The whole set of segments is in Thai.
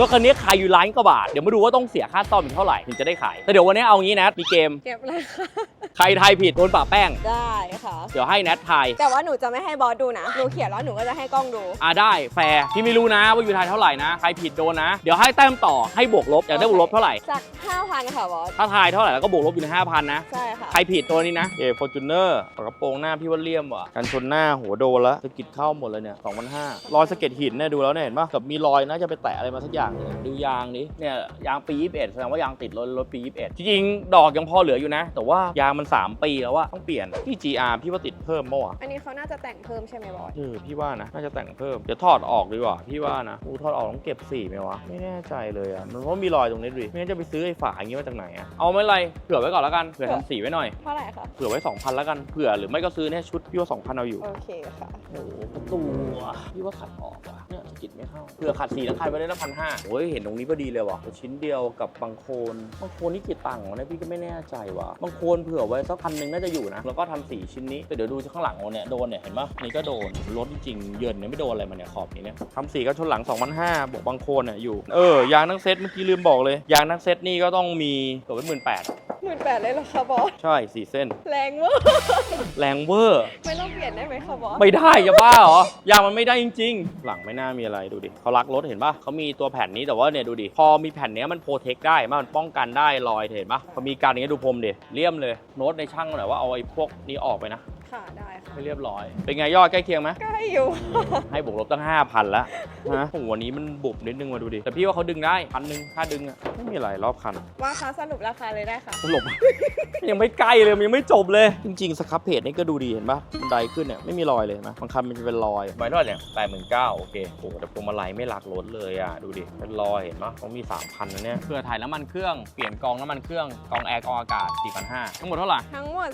รถคันนี้ขายอยู่ล้านกว่าบาท เดี๋ยวมาดูว่าต้องเสียค่าซ่อมอีกเท่าไหร่ถึงจะได้ขาย แต่เดี๋ยววันนี้เอางี้นะ มีเกม เก็บเลยค่ะ ใครทายผิดโดนป่าแป้ง ได้ค่ะ เดี๋ยวให้แนททาย แต่ว่าหนูจะไม่ให้บอสดูนะหนูเขียนแล้วหนูก็จะให้กล้องดู อ่าได้แฟร์พี่ไม่รู้นะว่าอยู่ทายเท่าไหร่นะใครผิดโดนนะ เดี๋ยวให้แต้มต่อให้บวกลบอยากได้บวกลบเท่าไหร่จาก5,000ค่ะบอส ถ้าทายเท่าไหร่แล้วก็บวกลบอยู่ในห้าพันนะ ใช่ค่ะ ใครผิดตัวนี้นะเอฟอร์จูเนอร์กระโปรงหน้าพี่ว่าเลี่ยมว่ะกันชนหน้าหัวโดนแล้วสะกิดเข้าหมดเลยเนี่ย2,500รอยสะเก็ดหินเนี่ยดูแล้วเนี่ยเห็นปะกับมีรอยน่าจะไปแตะอะไรมาสักอย่างเนี่ยดูยางนี้เนี่ยยางปี21แสดงว่ายางติดรถรถปี21จริงๆดอกยังพอเหลืออยู่นะ แต่ว่ายางมัน3 ปีแล้วว่าต้องเปลี่ยนพี่ GR พี่ว่าติดเพิ่มเมื่อวะอันนี้เขาน่าจะแต่งเพิ่มใช่ไหมบอสเออพี่ว่านะน่าจะแต่งเพิ่มเดี๋ยวถอดออกดีกว่าพี่ว่านะอูถอดออกต้องเก็บสีไหมวะไม่แน่ใจเลยอะมันเพราะมีรอยตรงนี้ดิไม่งั้นจะไปซื้อไอ้ฝาอย่างงี้มาจากไหนอะเอาไม่เป็นไรเผื่อไว้ก่อนแล้วกันเผื่อทำสีไว้หน่อยเท่าไหร่คะเผื่อไว้2,000แล้วกันเผื่อหรือไม่ก็ซื้อเนี่ยชุดพี่ว่า2,000เอาอยู่โอเคค่ะโอ้โหประตูอะพี่ว่าขัดออกว่ะ เนี่ยสะกิดไม่เข้าเผื่อขัดสีแล้วขัดไปได้ละพันห้าโอ้ยเห็นตรงนี้พอดีเลยว่ะชิ้นเดียวกับบางโคนบางโคนนี่กี่ตังค์วะเนี่ยพี่ก็ไม่แน่ใจว่ะบางโคนเผื่อไว้สักพันหนึ่งน่าจะอยู่นะแล้วก็ทำสีชิ้นนี้แต่เดี๋ยวดูข้างหลังเราเนี่ยโดนเนี่ยเห็นปะนี่ก็โดนรถจริงๆเยินเนี่ยไม่โดนอะไรมาเนี่ยขอบนี้เนี่ยทำสีก็ชนหลัง2,500บวกบางโคนเนี่ยอยู่เออยางทั้งเซ็ตเมื่อกี้ลืมบอกเลยยางทั้งเซ็ตนี่ก็ต้องมีตัวเป็นหมื่นแปดห มื่นแปดเลยเหรอคะบอส ใช่สี่เส้น แรงเวอร์แรงเวอร์ ไม่ต้องเปลี่ยนได้ไหมคะบอส ไม่ได้อย่าบ้าเหรอยางมันไม่ได้จริง ๆ หลังไม่น่ามีอะไรดูดิเขารักรถเห็นปะเขามีตัวแผ่นนี้แต่ว่าเนี่ยดูดิ พอมีแผ่นเนี้ยมันโปรเทคได้มันป้องกันได้รอยเห็นปะพอมีการอย่างเงี้ยดูพรมดิเลี่ยมเลย โน้ตในช่างหน่อยว่าเอาไอ้พวกนี้ออกไปนะ ค่ะได้ค่ะให้เรียบร้อย เป็นไงยอดใกล้เคียงไหมใกล้อยู่ ให้บวกลบตั้ง 5,000แล้วนะโอ้โหวันนี้มันบุบนิดนึงมาดูดิ แต่พี่ว่าเขาดึงได้พันหนึ่งค่าดึงอะไม่มีอะไรรอบคัน ว่าคะสรุปราคาเลยได้ค่ะ สลบ ยังไม่ใกล้เลยมันยังไม่จบเลย จริง ๆ สครับเพจนี่ก็ดูดีเห็นปะบันไดขึ้นเนี่ยไม่มีรอยเลยเห็นปะบางคันมันจะเป็นรอยใบเท่าไหร่เนี่ยแปดหมื่นเก้าโอเคโอ้โหแต่พวงมาลัยไม่หลักรถเลยอะ ดูดิเป็นรอยเห็นปะต้องมี3 0 0นะเนี่ยเพื่อถ่ายน้ำมันเครื่องเปลี่ยนกองน้ำมันเครื่องกองแอร์กองอากาศ4,500ทั้งหมดเท่าไหร่ทั้งหมด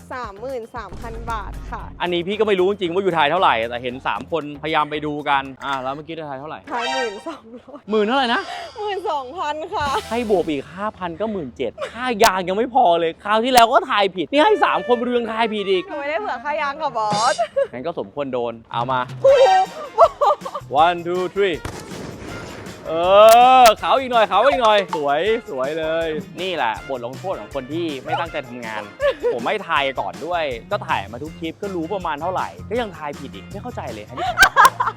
33,000 บาทค่ะ อันนี้พี่ก็ไม่รู้จริงๆว่าอยู่ไทยเท่าไหร่ แต่เห็น 3 คนพยายามไปดูกันอ่าแล้วเมื่อกี้ได้ไทยเท่าไหร่ทายหมื่นสองร้อยหมื่นเท่าไหร่นะหมื่นสองพันค่ะ ให้บวกอีก5,000ก็17,000ค่ายางยังไม่พอเลยคราวที่แล้วก็ทายผิดนี่ให้3คนเรืองทายผิดอีกหนูไม่ได้เผื่อค่ายางค่ะบอสงั้นก็สมควรโดนเอามา one two three เออเขาอีกหน่อยเขาอีกหน่อย สวยสวยเลย นี่แหละบทลงโทษของคนที่ไม่ตั้งใจทำงาน ผมไม่ทายก่อนด้วย ก็ถ่ายมาทุกคลิปก็รู้ประมาณเท่าไหร่ ก็ยังทายผิดอีกไม่เข้าใจเลยอันนี้